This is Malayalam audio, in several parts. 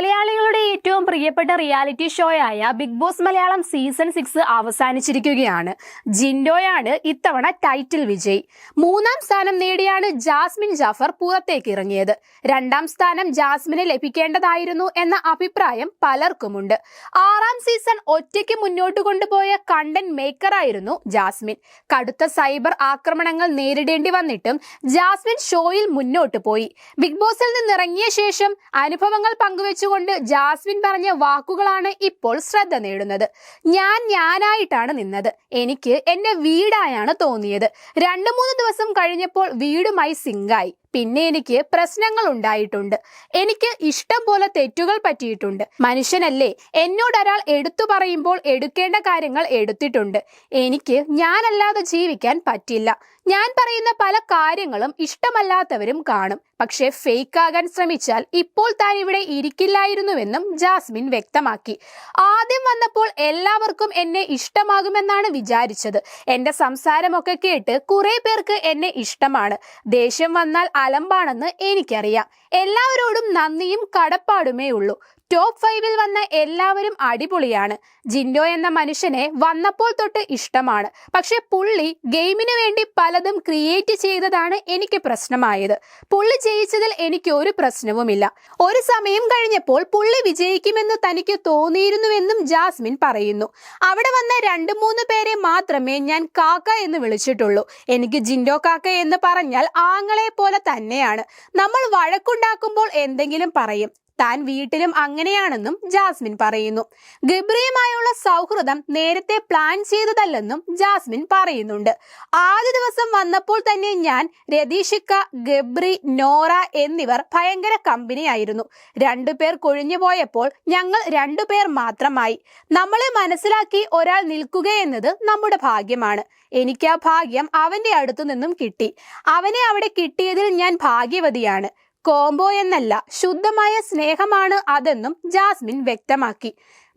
മലയാളികളുടെ ഏറ്റവും പ്രിയപ്പെട്ട റിയാലിറ്റി ഷോ ആയ Bigg Boss Malayalam season six അവസാനിച്ചിരിക്കുകയാണ്. ജിൻഡോയാണ് ഇത്തവണ ടൈറ്റിൽ വിജയ്. മൂന്നാം സ്ഥാനം നേടിയാണ് ജാസ്മിൻ ജാഫർ പുറത്തേക്ക് ഇറങ്ങിയത്. രണ്ടാം സ്ഥാനം ജാസ്മിന് ലഭിക്കേണ്ടതായിരുന്നു എന്ന അഭിപ്രായം പലർക്കുമുണ്ട്. ആറാം സീസൺ ഒറ്റയ്ക്ക് മുന്നോട്ട് കൊണ്ടുപോയ കണ്ടന്റ് മേക്കറായിരുന്നു ജാസ്മിൻ. കടുത്ത സൈബർ ആക്രമണങ്ങൾ നേരിടേണ്ടി വന്നിട്ടും ജാസ്മിൻ ഷോയിൽ മുന്നോട്ട് പോയി. ബിഗ് ബോസിൽ നിന്നിറങ്ങിയ ശേഷം അനുഭവങ്ങൾ പങ്കുവെച്ചുകൊണ്ട് ജാസ്മിൻ പറഞ്ഞ വാക്കുകളാണ് ഇപ്പോൾ ശ്രദ്ധ നേടുന്നത്. ഞാൻ ഞാനായിട്ടാണ് നിന്നത്. എനിക്ക് എന്റെ വീടായാണ് തോന്നിയത്. രണ്ടു മൂന്ന് ദിവസം കഴിഞ്ഞപ്പോൾ വീടുമായി സിങ്കായി. പിന്നെ എനിക്ക് പ്രശ്നങ്ങൾ ഉണ്ടായിട്ടുണ്ട് എനിക്ക് ഇഷ്ടം പോലെ തെറ്റുകൾ പറ്റിയിട്ടുണ്ട്. മനുഷ്യനല്ലേ എന്നോടൊരാൾ എടുത്തു പറയുമ്പോൾ എടുക്കേണ്ട കാര്യങ്ങൾ എടുത്തിട്ടുണ്ട്. എനിക്ക് ഞാനല്ലാതെ ജീവിക്കാൻ പറ്റില്ല. ഞാൻ പറയുന്ന പല കാര്യങ്ങളും ഇഷ്ടമല്ലാത്തവരും കാണും. പക്ഷേ ഫേക്ക് ആകാൻ ശ്രമിച്ചാൽ ഇപ്പോൾ താൻ ഇവിടെ ഇരിക്കില്ലായിരുന്നുവെന്നും ജാസ്മിൻ വ്യക്തമാക്കി. ആദ്യം വന്നപ്പോൾ എല്ലാവർക്കും എന്നെ ഇഷ്ടമാകുമെന്നാണ് വിചാരിച്ചത്. എന്റെ സംസാരമൊക്കെ കേട്ട് കുറെ പേർക്ക് എന്നെ ഇഷ്ടമാണ്. ദേഷ്യം വന്നാൽ അലമ്പാണെന്ന് എനിക്കറിയാം. എല്ലാവരോടും നന്ദിയും കടപ്പാടുമേ ഉള്ളൂ ടോപ്പ് ഫൈവിൽ വന്ന എല്ലാവരും അടിപൊളിയാണ്. ജിൻഡോ എന്ന മനുഷ്യനെ വന്നപ്പോൾ തൊട്ട് ഇഷ്ടമാണ്. പക്ഷെ പുള്ളി ഗെയിമിന് വേണ്ടി പലതും ക്രിയേറ്റ് ചെയ്തതാണ് എനിക്ക് പ്രശ്നമായത്. പുള്ളി ജയിച്ചതിൽ എനിക്ക് ഒരു പ്രശ്നവുമില്ല. ഒരു സമയം കഴിഞ്ഞപ്പോൾ പുള്ളി വിജയിക്കുമെന്ന് തനിക്ക് തോന്നിയിരുന്നുവെന്നും ജാസ്മിൻ പറയുന്നു. അവിടെ വന്ന രണ്ട് മൂന്ന് പേരെ മാത്രമേ ഞാൻ കാക്ക എന്ന് വിളിച്ചിട്ടുള്ളൂ. എനിക്ക് ജിൻഡോ കാക്ക എന്ന് പറഞ്ഞാൽ ആങ്ങളെ പോലെ തന്നെയാണ്. നമ്മൾ വഴക്കുണ്ടാക്കുമ്പോൾ എന്തെങ്കിലും പറയും. താൻ വീട്ടിലും അങ്ങനെയാണെന്നും ജാസ്മിൻ പറയുന്നു. ഗബ്രിയുമായുള്ള സൗഹൃദം നേരത്തെ പ്ലാൻ ചെയ്തതല്ലെന്നും ജാസ്മിൻ പറയുന്നുണ്ട്. ആദ്യ ദിവസം വന്നപ്പോൾ തന്നെ ഞാൻ രതീഷിക്ക ഗബ്രി നോറ എന്നിവർ ഭയങ്കര കമ്പനിയായിരുന്നു രണ്ടുപേർ കൊഴിഞ്ഞു പോയപ്പോൾ ഞങ്ങൾ രണ്ടുപേർ മാത്രമായി. നമ്മളെ മനസ്സിലാക്കി ഒരാൾ നിൽക്കുകയെന്നത് നമ്മുടെ ഭാഗ്യമാണ്. എനിക്ക് ആ ഭാഗ്യം അവന്റെ അടുത്തു നിന്നും കിട്ടി. അവനെ അവിടെ കിട്ടിയതിൽ ഞാൻ ഭാഗ്യവതിയാണ്. കോംബോ എന്നല്ല ശുദ്ധമായ സ്നേഹമാണ് അതെന്നും ജാസ്മിൻ വ്യക്തമാക്കി.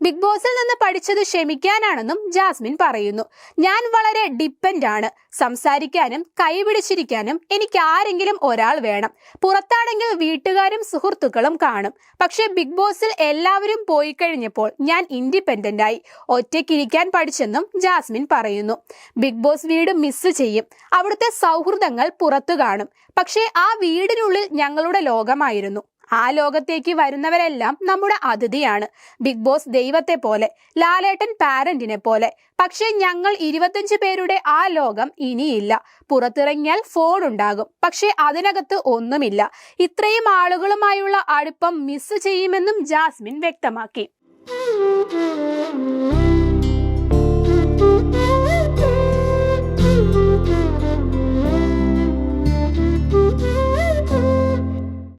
ബിഗ് ബോസിൽ നിന്ന് പഠിച്ചത് ക്ഷമിക്കാനാണെന്നും ജാസ്മിൻ പറയുന്നു. ഞാൻ വളരെ ഡിപ്പെൻഡ് ആണ്. സംസാരിക്കാനും കൈപിടിച്ചിരിക്കാനും എനിക്ക് ആരെങ്കിലും ഒരാൾ വേണം. പുറത്താണെങ്കിൽ വീട്ടുകാരും സുഹൃത്തുക്കളും കാണും. പക്ഷേ ബിഗ് ബോസിൽ എല്ലാവരും പോയി കഴിഞ്ഞപ്പോൾ ഞാൻ ഇൻഡിപെൻഡന്റ് ആയി. ഒറ്റയ്ക്കിരിക്കാൻ പഠിച്ചെന്നും ജാസ്മിൻ പറയുന്നു. ബിഗ് ബോസ് വീട് മിസ് ചെയ്യും. അവിടുത്തെ സൗഹൃദങ്ങൾ പുറത്തു കാണും. പക്ഷേ ആ വീടിനുള്ളിൽ ഞങ്ങളുടെ ലോകമായിരുന്നു. ആ ലോകത്തേക്ക് വരുന്നവരെല്ലാം നമ്മുടെ അതിഥിയാണ്. ബിഗ് ബോസ് ദൈവത്തെ പോലെ ലാലേട്ടൻ പാരന്റിനെ പോലെ. പക്ഷേ ഞങ്ങൾ ഇരുപത്തഞ്ച് പേരുടെ ആ ലോകം ഇനിയില്ല. പുറത്തിറങ്ങിയാൽ ഫോൺ ഉണ്ടാകും. പക്ഷേ അതിനകത്ത് ഒന്നുമില്ല. ഇത്രയും ആളുകളുമായുള്ള അടുപ്പം മിസ് ചെയ്യുമെന്നും ജാസ്മിൻ വ്യക്തമാക്കി.